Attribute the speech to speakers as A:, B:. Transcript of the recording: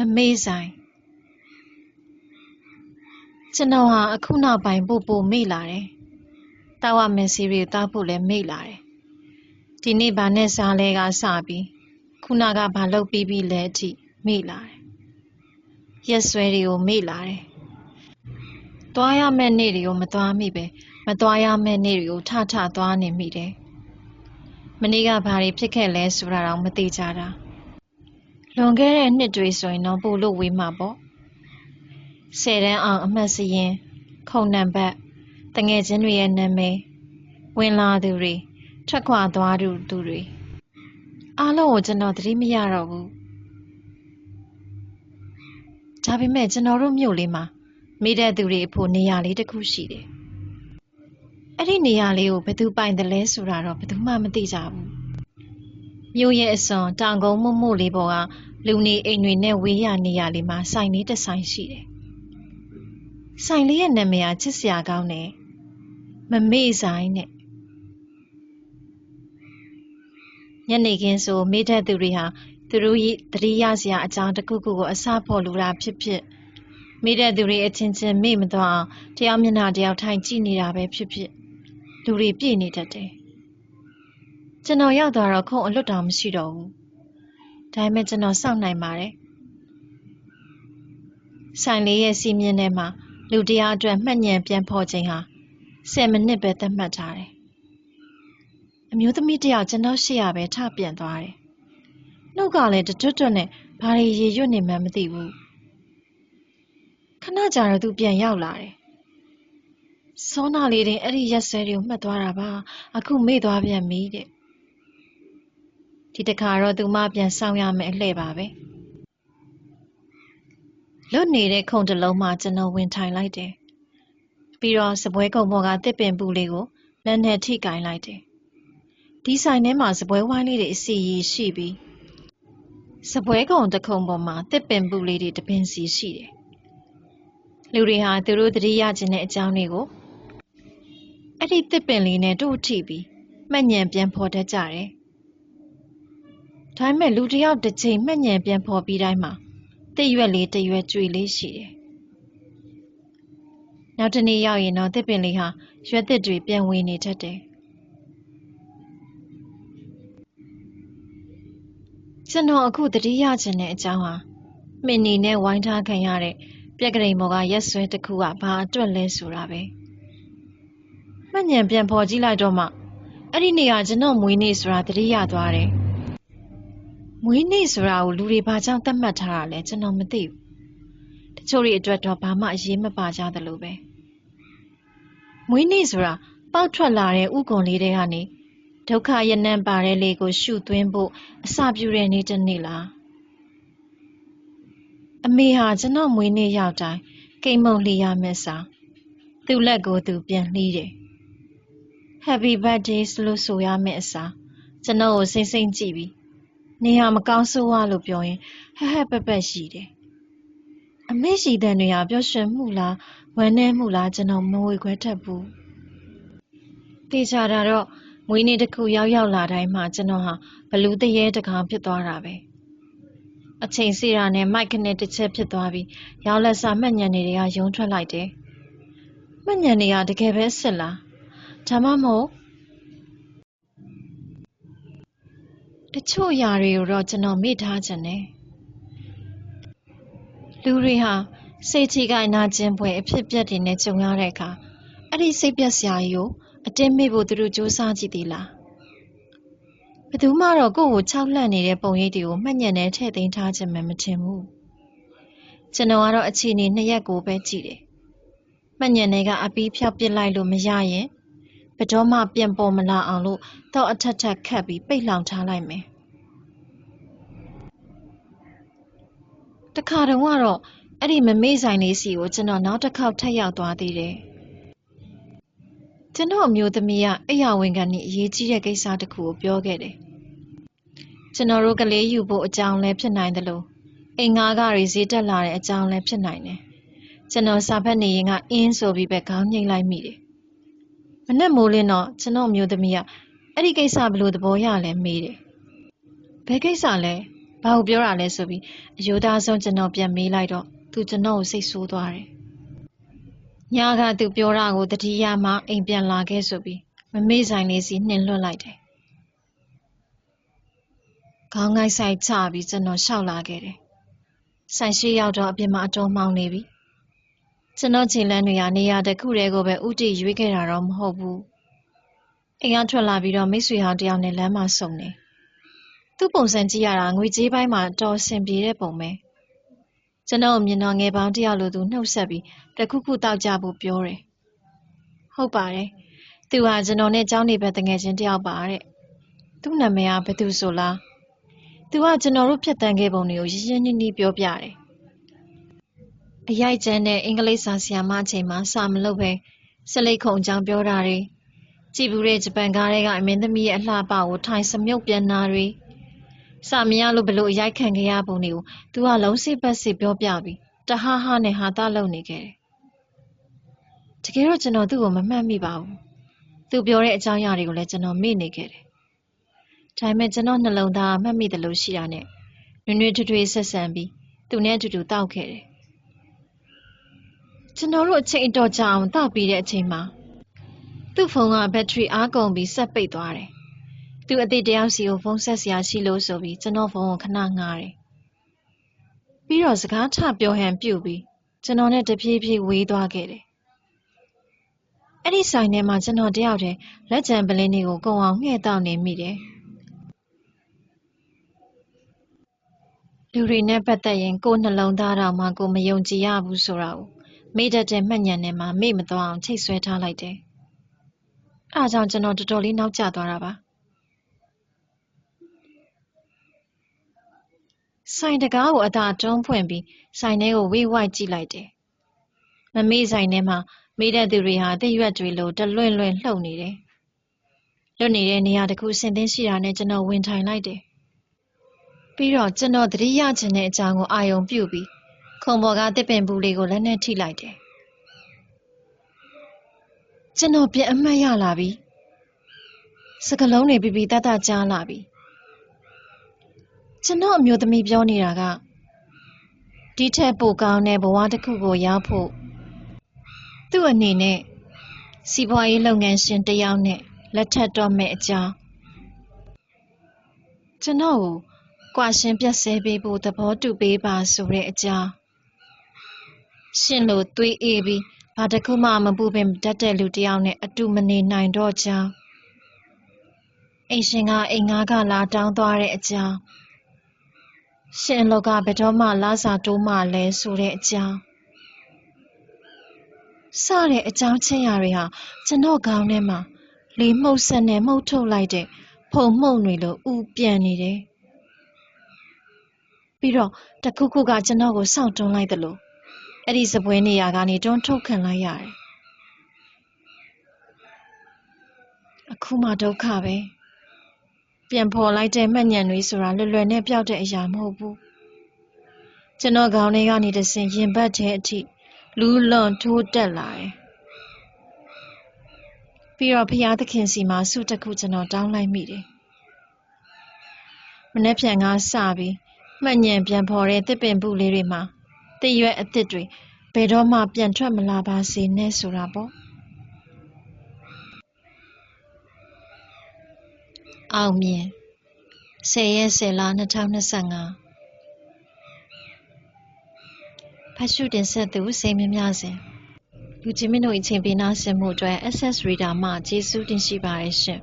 A: မမေ့ဆိုင်ကျွန်တော်ဟာအခုနောက်ပိုင်းပို့ပို့မေ့လာတယ်။တောက်ရမယ့်စီးရီကိုတောက်ဖို့လည်းမေ့လာတယ်။ဒီနေ့ဘာနဲ့စားလဲကစပြီးခုနကဘာလုပ်ပြီးပြီလဲအထိမေ့လာတယ်။ရက်ဆွဲတွေကိုမေ့လာတယ်။သွားရမယ့်နေ့တွေကိုမသွားမိပဲမသွားရမယ့်နေ့တွေကိုထထသွားနေမိတယ်။မနေ့ကဘာတွေဖြစ်ခဲ့လဲဆိုတာတော့မသိကြတာ။ လွန်ခဲ့တဲ့နှစ်တွေဆိုရင်တော့ပို့လို့ဝေးမှာပေါ့။ဆယ်တန်းအောင်အမှတ်စရင်ခုံနံပါတ်တငယ်ချင်းတွေရဲ့နာမည်ဝင်လာသူတွေထွက်ခွာသွားသူသူတွေအားလုံးကိုကျွန်တော်သတိမရတော့ဘူးဒါပေမဲ့ကျွန်တော်တို့မြို့လေးမှာမိတဲ့သူတွေအဖို့နေရာလေးတစ်ခုရှိတယ်အဲ့ဒီနေရာလေးကိုဘယ်သူပိုင်တယ်လဲဆိုတာတော့ဘယ်သူမှမသိကြဘူးမြို့ရဲ့အစွန်တောင်ကုန်းမှုမှုလေးပေါ်က လူနေအိမ်တွေနဲ့ဝေးရနေရာလေးမှာစိုင်လေးတစ်ဆိုင်ရှိတယ်ဆိုင်လေးရဲ့နာမည်ကချစ်စရာကောင်းတယ်မမေ့ဆိုင်နဲ့ညနေခင်းဆိုမေ့တဲ့သူတွေဟာသူတို့ရဲ့တတိယစရာအကြောင်းတစ်ခုခုကိုအစဖို့လူတာဖြစ်ဖြစ်မေ့တဲ့သူတွေအချင်းချင်းမေ့မသွားအောင်တရားမျက်နှာတရားထိုင်ကြည့်နေတာပဲဖြစ်ဖြစ်လူတွေပြည့်နေတတ်တယ်ကျွန်တော်ရောက်သွားတော့ခုံအလွတ်တော်မရှိတော့ဘူး ဒါပေမဲ့ကျွန်တော်စောင့်နိုင်ပါတယ်ဆိုင်လေးရဲ့စီးမြင်ထဲမှာလူတရားအတွက်မှတ်ဉာဏ်ပြန်ဖော်ချိန်ဟာ10မိနစ်ပဲသတ်မှတ်ထားတယ်။အမျိုးသမီးတယောက်ကျွန်တော်ရှေ့ရပဲထပြန်သွားတယ်။နှုတ်ကလည်းတတွတ်တွတ်နဲ့ဘာတွေရေရွတ်နေမှန်းမသိဘူး။ခဏကြာတော့သူပြန်ရောက်လာတယ်။စောနာလေးတင်အဲ့ဒီရက်စဲတွေကိုမှတ်သွားတာပါ။အခုမေ့သွားပြန်ပြီတဲ့။ ဒီတခါတော့သူမပြန်ဆောင်ရမယ်အလှဲ့ပါပဲ။လွတ်နေတဲ့ခုံတစ်လုံးမှာကျွန်တော်ဝင်ထိုင်လိုက်တယ်။ပြီးတော့စပွဲကုံပေါ်ကတစ်ပင်ပူလေးကိုလက်နဲ့ထိကင်လိုက်တယ်။ဒီဆိုင်ထဲမှာစပွဲဝိုင်းလေးတွေအစီရီရှိပြီးစပွဲကုံတစ်ခုံပေါ်မှာတစ်ပင်ပူလေးတွေတပင်စီရှိတယ်။လူတွေဟာသူတို့တတိယခြင်းတဲ့အကြောင်းတွေကိုအဲ့ဒီတစ်ပင်လေးနဲ့တို့ထိပြီးမှတ်ဉဏ်ပြန်ဖော်တတ်ကြတယ်။ ဒါပေမဲ့လူတစ်ယောက်တစ်ချိန်မှတ်ဉဏ်ပြန်ဖော်ပြီးတိုင်းမှာတစ်ရွက်လေးတစ်ရွက်ကြွေလေးရှိတယ်။နောက်တစ်နေ့ရောက်ရင်တော့တစ်ပင်လေးဟာရွက်သစ်တွေပြန်ဝင်နေတတ်တယ်။ကျွန်တော်အခုတတိယချင်တဲ့အကြောင်းဟာမင်းနေနဲ့ဝိုင်းထားခံရတဲ့ပြက်ကလေးမော်ကရက်ဆွဲတစ်ခုကဘာအတွက်လဲဆိုတာပဲ။မှတ်ဉဏ်ပြန်ဖော်ကြည့်လိုက်တော့မှအဲ့ဒီနေရာကျွန်တော်မွေးနေ့ဆိုတာတတိယသွားတယ်။ မွေးနေ့ဆိုတာကိုလူတွေဘာကြောင့်သတ်မှတ်ထားတာလဲကျွန်တော်မသိဘူးတချို့တွေအတွက်တော့ဘာမှအရေးမပါကြသလိုပဲမွေးနေ့ဆိုတာပေါက်ထွက်လာတဲ့ဥကွန်လေးတွေကနေဒုက္ခရနံပါတဲ့လေးကိုရှုသွင်းဖို့အစာပြူတဲ့နေ့တစ်နေ့လားအမေဟာကျွန်တော်မွေးနေ့ရောက်တိုင်းကိတ်မုတ်လှီရမယ်စာသူ့လက်ကိုသူပြန်လှီးတယ် Happy birthday လို့ဆိုရမယ့်အစားကျွန်တော်ကိုစိမ့်စိမ့်ကြည့်ပြီး နေရာမကောင်းဆိုးဝါလို့ပြောရင်ဟဟပက်ပက်ရှိတယ်။အမေရှိတဲ့နေရာပျော်ရွှင်မှုလားဝမ်းနည်းမှုလားကျွန်တော်မဝေခွဲတတ်ဘူး။တေချာတာတော့မွေးနေ့တစ်ခုရောက်ရောက်လာတိုင်းမှာကျွန်တော်ဟာဘလူးတရေတကောင်ဖြစ်သွားတာပဲ။အချိန်စီတာနဲ့မိုက်ခနဲ့တစ်ချက်ဖြစ်သွားပြီးရောက်လက်စာမှတ်ညံတွေကယုံထွက်လိုက်တယ်။မှတ်ညံတွေကတကယ်ပဲစစ်လား။ဒါမှမဟုတ် တချို့ຢာတွေကိုတော့ကျွန်တော်မေ့ထားခြင်းနဲ့လူတွေဟာစိတ်ချိကိုင်နာခြင်းပွဲအဖြစ်ပြက်တွေနဲ့ကြုံရတဲ့အခါအဲ့ဒီစိတ်ပြက်စရာကြီးကိုအတင်းမေ့ဖို့သူတို့စူးစမ်းကြည့်သေးလားဘယ်သူမှတော့ကိုယ့်ကိုခြောက်လှန့်နေတဲ့ပုံရိပ်တွေကိုမှတ်ညံနဲ့ထည့်သိမ်းထားခြင်းမှမထင်ဘူးကျွန်တော်ကတော့အခြေအနေနှစ်ရက်ကိုပဲကြည့်တယ်မှတ်ညံတွေကအပီးဖြောက်ပစ်လိုက်လို့မရရင် ဘယ်တော့မှပြန်ပေါ်မလာအောင်လို့တော့အထက်ထက်ခတ်ပြီးပိတ်လှောင်ထားလိုက်မယ်တခါတုန်းကတော့အဲ့ဒီမမေ့ဆိုင်လေးစီကိုကျွန်တော်နောက်တစ်ခေါက်ထပ်ရောက်သွားသေးတယ်ကျွန်တော်အမျိုးသမီးကအိယာဝင်ကန်နေအရေးကြီးတဲ့ကိစ္စတစ်ခုကိုပြောခဲ့တယ်ကျွန်တော်တို့ကလေးယူဖို့အကြောင်းလည်းဖြစ်နိုင်တယ်လို့အိမ်ငါးကတွေဈေးတက်လာတဲ့အကြောင်းလည်းဖြစ်နိုင်တယ်ကျွန်တော်စာဖတ်နေရင်ကအင်းဆိုပြီးပဲခေါင်းငိမ့်လိုက်မိတယ် မနဲ့မိုးလင်းတော့ကျွန်တော်မျိုးသမီးကအဲ့ဒီကိစ္စဘလို့သဘောရလဲမေးတယ်။ဘယ်ကိစ္စလဲဘာကိုပြောတာလဲဆိုပြီးအယိုးသားဆုံးကျွန်တော်ပြန်မေးလိုက်တော့သူကျွန်တော်ကိုစိတ်ဆိုးသွားတယ်။ညကသူပြောတာကိုတတိယမှအိမ်ပြန်လာခဲ့ဆိုပြီးမမေ့ဆိုင်လေးစီနှင်လွတ်လိုက်တယ်။ခေါင်းငိုက်ဆိုင်ချပြီးကျွန်တော်ရှောက်လာခဲ့တယ်။ဆိုင်ရှိရောက်တော့အပြင်မှာအတော်မှောင်နေပြီ။ ကျွန်တော်ခြေလမ်းတွေကနေရာတစ်ခုတည်းကိုပဲဥတီရွေးခဲ့တာတော့မဟုတ်ဘူး။အိမ်ကထွက်လာပြီးတော့မိတ်ဆွေဟောင်းတယောက်နဲ့လမ်းမှာဆုံနေ။သူ့ပုံစံကြည့်ရတာငွေကြေးပိုင်းမှာတော်ဆင်ပြေတဲ့ပုံပဲ။ကျွန်တော်မြင်တော့ငယ်ပေါင်းတယောက်လိုသူနှုတ်ဆက်ပြီးတခုခုတောက်ကြဖို့ပြောတယ်။ဟုတ်ပါတယ်။သူဟာကျွန်တော်နဲ့ကျောင်းနေဘက်တငယ်ချင်းတယောက်ပါတဲ့။သူ့နာမည်ကဘယ်သူဆိုလား။သူကကျွန်တော်တို့ဖြတ်တန်းခဲ့ပုံတွေကိုရင်းရင်းနှီးနှီးပြောပြတယ်။ အရိုက်ကျန်းတဲ့အင်္ဂလိပ်စာဆရာမအချိန်မှာစာမလုပ်ပဲစလိတ်ခုံအကြောင်းပြောတာတွေကြည်ဘူးတဲ့ဂျပန်ကားတွေကအမင်းသမီးရဲ့အလှပကိုထိုင်စမြုပ်ပြန်တာတွေစာမရလို့ဘလို့အရိုက်ခံခဲ့ရပုံတွေကိုသူကလုံးစိပတ်စိပြောပြပြီးတဟဟနဲ့ဟာတာလုံနေခဲ့တယ်။တကယ်တော့ကျွန်တော်သူ့ကိုမမှတ်မိပါဘူး။သူပြောတဲ့အကြောင်းအရာတွေကိုလည်းကျွန်တော်မေ့နေခဲ့တယ်။ဒါပေမဲ့ကျွန်တော်နှလုံးသားကမှတ်မိတယ်လို့ရှိတာနဲ့နွေနွေထွေထွေဆက်ဆံပြီးသူနဲ့အတူတူတောက်ခဲ့တယ်။ ကျွန်တော်တို့အချိန်အတော်ကြာအောင်တောက်ပြီးတဲ့အချိန်မှာသူ့ဖုန်းကဘက်ထရီအားကုန်ပြီးဆက်ပိတ်သွားတယ်။သူအသေးတယောက်စီကိုဖုန်းဆက်စရာရှိလို့ဆိုပြီးကျွန်တော်ဖုန်းကိုခဏငားတယ်။ပြီးတော့စကားထပြောဟန်ပြုတ်ပြီးကျွန်တော်နဲ့တပြေးပြေးဝေးသွားခဲ့တယ်။အဲ့ဒီဆိုင်ထဲမှာကျွန်တော်တယောက်တည်းလက်ချံပလင်းတွေကိုကုံအောင်ငှဲ့တောက်နေမိတယ်။လူတွေနဲ့ပတ်သက်ရင်ကိုယ်နှလုံးသားတော်မှကိုမယုံကြည်ရဘူးဆိုတာကို မိတတ်တဲ့မှတ်ဉာဏ်နဲ့မှမေ့မသွားအောင်ချိတ်ဆွဲထားလိုက်တယ်။အဲဒါကြောင့်ကျွန်တော်တော်တော်လေးနောက်ကျသွားတာပါ။ဆိုင်တကားကိုအသာတွန်းဖွင့်ပြီးဆိုင်ထဲကိုဝေးဝိုက်ကြည့်လိုက်တယ်။မမေ့ဆိုင်ထဲမှာမိတဲ့သူတွေဟာတိရွက်တွေလိုတလွင့်လွင့်လှုပ်နေတယ်။လွတ်နေတဲ့နေရာတစ်ခုဆင်သင်းရှိတာနဲ့ကျွန်တော်ဝင်ထိုင်လိုက်တယ်။ပြီးတော့ကျွန်တော်သတိရချင်တဲ့အကြောင်းကိုအာရုံပြုပြီး ခုံပေါ်ကတစ်ပင်ဘူးလေးကိုလက်နဲ့ထိလိုက်တယ်။ကျွန်တော်ပြန်အမှတ်ရလာပြီ။စကလုံးတွေပြပြတတ်တတ်ကြားလာပြီ။ကျွန်တော်အမျိုးသမီးပြောနေတာကဒီထက်ပိုကောင်းတဲ့ဘဝတစ်ခုကိုရောက်ဖို့သူ့အနေနဲ့စီးပွားရေးလုပ်ငန်းရှင်တစ်ယောက်နဲ့လက်ထပ်တော့မယ့်အကြောင်းကျွန်တော်ကိုကွာရှင်းပြတ်ဆဲပေးဖို့သဘောတူပေးပါဆိုတဲ့အကြောင်း ရှင်လိုသွေးအေးပြီးဘာတစ်ခုမှမပူပင်တတ်တဲ့လူတစ်ယောက်နဲ့အတူမနေနိုင်တော့ကြောင်းအိမ်ရှင်ကအိမ်ငါးကလာတောင်းသွားတဲ့အကြောင်းရှင်လောကဘယ်တော့မှလာစာတိုးမှလဲဆိုတဲ့အကြောင်းစတဲ့အကြောင်းချင်းရာတွေဟာကျွန်တော်ခေါင်းထဲမှာလေမှုတ်ဆက်နဲ့မှုတ်ထုတ်လိုက်တဲ့ဖုံမှုန့်တွေလိုဥပြန်နေတယ်ပြီးတော့တခုခုကကျွန်တော်ကိုစောင့်တွန်းလိုက်သလို အဲ့ဒီစပွဲနေရာကနေတွန်းထုတ်ခံလိုက်ရတယ်အခုမှဒုက္ခပဲပြန်ဖော်လိုက်တဲ့မှတ်ဉဏ်တွေဆိုတာလွယ်လွယ်နဲ့ပျောက်တဲ့အရာမဟုတ်ဘူးကျွန်တော်ခေါင်းထဲကနေတဆင်ရင်ဘတ်တဲ့အထိလူးလွန်ထိုးတက်လာတယ်ပြီးတော့ဖျားသခင်စီမှာဆုတစ်ခုကျွန်တော်တောင်းလိုက်မိတယ်မနေ့ပြန်ကစပြီးမှတ်ဉဏ်ပြန်ဖော်တဲ့တစ်ပင်ပုလေးတွေမှာ တရွက်အစ်စ်တွေဘယ်တော့မှပြန်ထွက်မလာပါစေနဲ့ဆိုတာပေါ့အောင်မြင်10ရက်10လ2025ဖတ်ရှုတင်ဆက်သူစိတ်မြမြစဉ်လူချင်းမင်းတို့အချိန်ပေးနာဆင်မှုအတွက် SS Reader မှကျေးဇူးတင်ရှိပါတယ်ရှင်